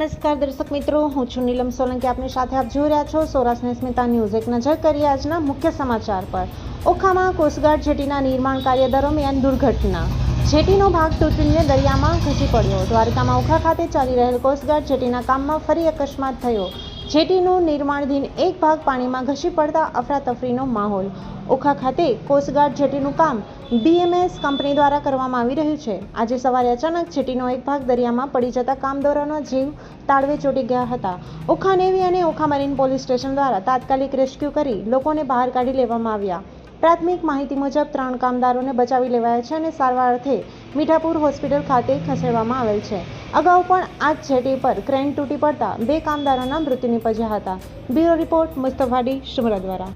નમસ્કાર દર્શક મિત્રો, હું છું નીલમ સોલંકી. આપની સાથે આપ જોઈ રહ્યા છો સૌરાષ્ટ્ર સ્મિતા ન્યૂઝ. એક નજર કરીએ આજના મુખ્ય સમાચાર પર. ઓખામાં કોસ્ટગાર્ડ જેટીના નિર્માણ કાર્ય દરમિયાન દુર્ઘટના. જેટીનો ભાગ તૂટીને દરિયામાં ઘૂસી પડ્યો. દ્વારકામાં ઓખા ખાતે ચાલી રહેલ કોસ્ટગાર્ડ જેટીના કામમાં ફરી અકસ્માત થયો. જેટીનું નિર્માણધીન એક ભાગ પાણીમાં ઘસી પડતા અફરાતફરીનો માહોલ. ઓખા ખાતે કોસ્ટગાર્ડ જેટીનું કામ બીએમએસ કંપની દ્વારા કરવામાં આવી રહ્યું છે. આજે સવારે અચાનક જેટીનો એક ભાગ દરિયામાં પડી જતા કામદારોનો જીવ તાળવે ચોટી ગયા હતા. ઓખા નેવી અને ઓખા મરીન પોલીસ સ્ટેશન દ્વારા તાત્કાલિક રેસ્ક્યુ કરી લોકોને બહાર કાઢી લેવામાં આવ્યા. પ્રાથમિક માહિતી મુજબ ત્રણ કામદારોને બચાવી લેવાયા છે અને સારવાર અર્થે મીઠાપુર હોસ્પિટલ ખાતે ખસેડવામાં આવેલ છે. અગાઉ પણ આ જેટી પર ક્રેન તૂટી પડતા બે કામદારોના મૃત્યુ નિપજ્યા હતા. બ્યુરો રિપોર્ટ મુસ્તફાડી શુમરા દ્વારા.